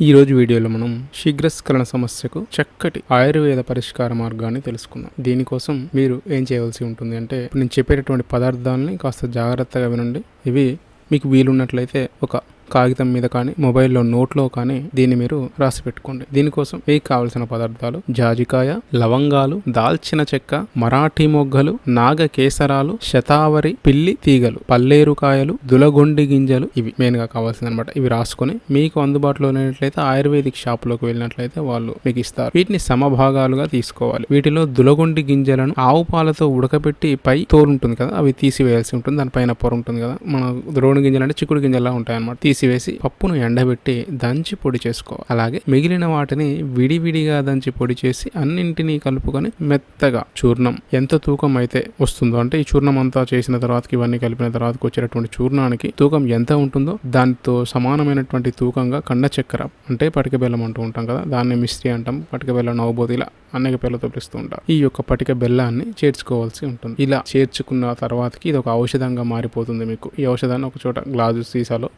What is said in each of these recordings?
ఈరోజు వీడియోలో మనం శీఘ్రస్కరణ సమస్యకు చక్కటి ఆయుర్వేద పరిష్కార మార్గాన్ని తెలుసుకుందాం. దీనికోసం మీరు ఏం చేయవలసి ఉంటుంది అంటే నేను చెప్పేటటువంటి పదార్థాలని కాస్త జాగ్రత్తగా వినండి. ఇవి మీకు వీలున్నట్లయితే ఒక కాగితం మీద కానీ మొబైల్లో నోట్లో కానీ దీన్ని మీరు రాసి పెట్టుకోండి. దీనికోసం మీకు కావలసిన పదార్థాలు జాజికాయ లవంగాలు దాల్చిన చెక్క మరాఠీ మొగ్గలు నాగ కేసరాలు శతావరి పిల్లి తీగలు పల్లేరుకాయలు దులగొండి గింజలు ఇవి మెయిన్గా కావాల్సింది అనమాట ఇవి రాసుకొని మీకు అందుబాటులో లేనట్లయితే ఆయుర్వేదిక్ షాపులోకి వెళ్ళినట్లయితే వాళ్ళు మీకు ఇస్తారు. వీటిని సమభాగాలుగా తీసుకోవాలి. వీటిలో దులగొండి గింజలను ఆవు పాలతో ఉడకబెట్టి పై తోరు ఉంటుంది కదా అవి తీసివేయాల్సి ఉంటుంది. దానిపైన పొర ఉంటుంది కదా. మన ద్రోణి గింజలు అంటే చిక్కుడు గింజలా ఉంటాయి అనమాట తీసివేసి పప్పును ఎండబెట్టి దంచి పొడి చేసుకో. అలాగే మిగిలిన వాటిని విడివిడిగా దంచి పొడి చేసి అన్నింటినీ కలుపుకొని మెత్తగా చూర్ణం. ఎంత తూకం అయితే వస్తుందో అంటే ఈ చూర్ణం అంతా చేసిన తర్వాత ఇవన్నీ కలిపిన తర్వాత వచ్చేటటువంటి చూర్ణానికి తూకం ఎంత ఉంటుందో దానితో సమానమైనటువంటి తూకంగా కండ చక్కెర అంటే పటిక బెల్లం అంటూ ఉంటాం కదా దాన్ని మిస్త్రీ అంటాం. పటిక బెల్లం నవబోధిలా ఇలా అనేక పేర్లతో పిలుస్తూ ఉంటారు. ఈ యొక్క పటిక బెల్లాన్ని చేర్చుకోవాల్సి ఉంటుంది. ఇలా చేర్చుకున్న తర్వాతకి ఇది ఒక ఔషధంగా మారిపోతుంది మీకు. ఈ ఔషధాన్ని ఒక చోట గ్లాసు సీసాలో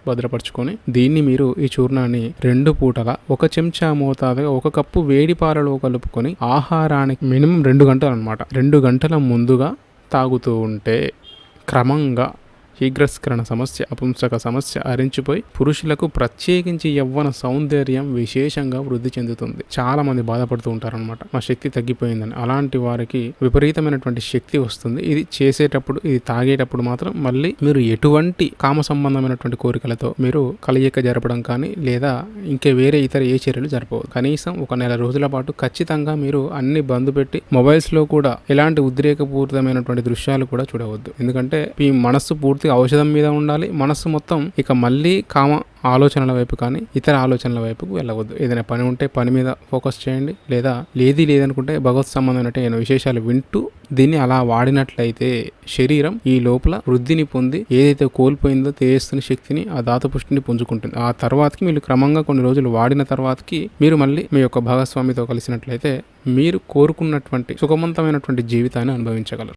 భద్రపరచుకొని దీన్ని మీరు ఈ చూర్ణాన్ని రెండు పూటల ఒక చెంచా మోతాదుగా ఒక కప్పు వేడి పాలలో కలుపుకొని ఆహారానికి మినిమం రెండు గంటలు అనమాట రెండు గంటల ముందుగా తాగుతూ ఉంటే క్రమంగా శీఘ్రస్కరణ సమస్య అపుంసక సమస్య అరించిపోయి పురుషులకు ప్రత్యేకించి యవ్వన సౌందర్యం విశేషంగా వృద్ధి చెందుతుంది. చాలా మంది బాధపడుతూ ఉంటారనమాట మా శక్తి తగ్గిపోయిందని. అలాంటి వారికి విపరీతమైనటువంటి శక్తి వస్తుంది. ఇది చేసేటప్పుడు ఇది తాగేటప్పుడు మాత్రం మళ్ళీ మీరు ఎటువంటి కామ సంబంధమైనటువంటి కోరికలతో మీరు కలయిక జరపడం కానీ లేదా ఇంకే వేరే ఇతర ఏ చర్యలు జరపవద్దు. కనీసం ఒక నెల రోజుల పాటు ఖచ్చితంగా మీరు అన్ని బంద్ పెట్టి మొబైల్స్లో కూడా ఎలాంటి ఉద్రేకపూరితమైనటువంటి దృశ్యాలు కూడా చూడవద్దు. ఎందుకంటే మీ మనస్సు పూర్తిగా ఔషధం మీద ఉండాలి. మనస్సు మొత్తం ఇక మళ్ళీ కామ ఆలోచనల వైపు కానీ ఇతర ఆలోచనల వైపుకు వెళ్ళవద్దు. ఏదైనా పని ఉంటే పని మీద ఫోకస్ చేయండి. లేదా లేది లేదనుకుంటే భగవత్ సంబంధమైన విశేషాలు వింటూ దీన్ని అలా వాడినట్లయితే శరీరం ఈ లోపల వృద్ధిని పొంది ఏదైతే కోల్పోయిందో తేజస్సుని శక్తిని ఆ దాతపుష్టిని పుంజుకుంటుంది. ఆ తర్వాతకి మీరు క్రమంగా కొన్ని రోజులు వాడిన తర్వాతకి మీరు మళ్ళీ మీ యొక్క భాగస్వామితో కలిసినట్లయితే మీరు కోరుకున్నటువంటి సుఖవంతమైనటువంటి జీవితాన్ని అనుభవించగలరు.